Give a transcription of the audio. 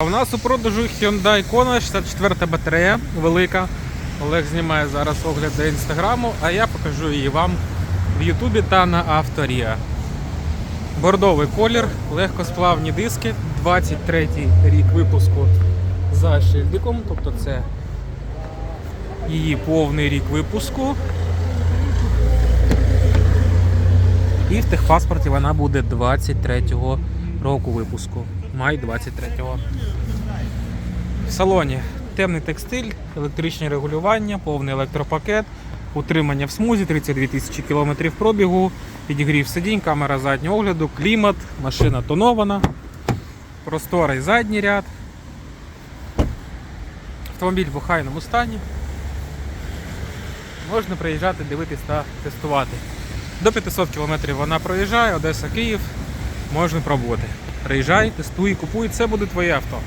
А у нас у продажу Hyundai Kona 64 батарея, велика. Олег знімає зараз огляд до інстаграму, а я покажу її вам в Ютубі та на Авторія. Бордовий колір, легкосплавні диски, 23 рік випуску за шильдиком, тобто це її повний рік випуску. І в техпаспорті вона буде 23-го року випуску. Май 23-го. В салоні темний текстиль, електричне регулювання, повний електропакет, утримання в смузі, 32 тисячі кілометрів пробігу, підігрів сидінь, камера заднього огляду, клімат, машина тонована, просторий задній ряд. Автомобіль в охайному стані. Можна приїжджати, дивитись та тестувати. До 500 км вона проїжджає, Одеса, Київ. Можна пробувати. Приїжджай, тестуй, купуй, це буде твоє авто.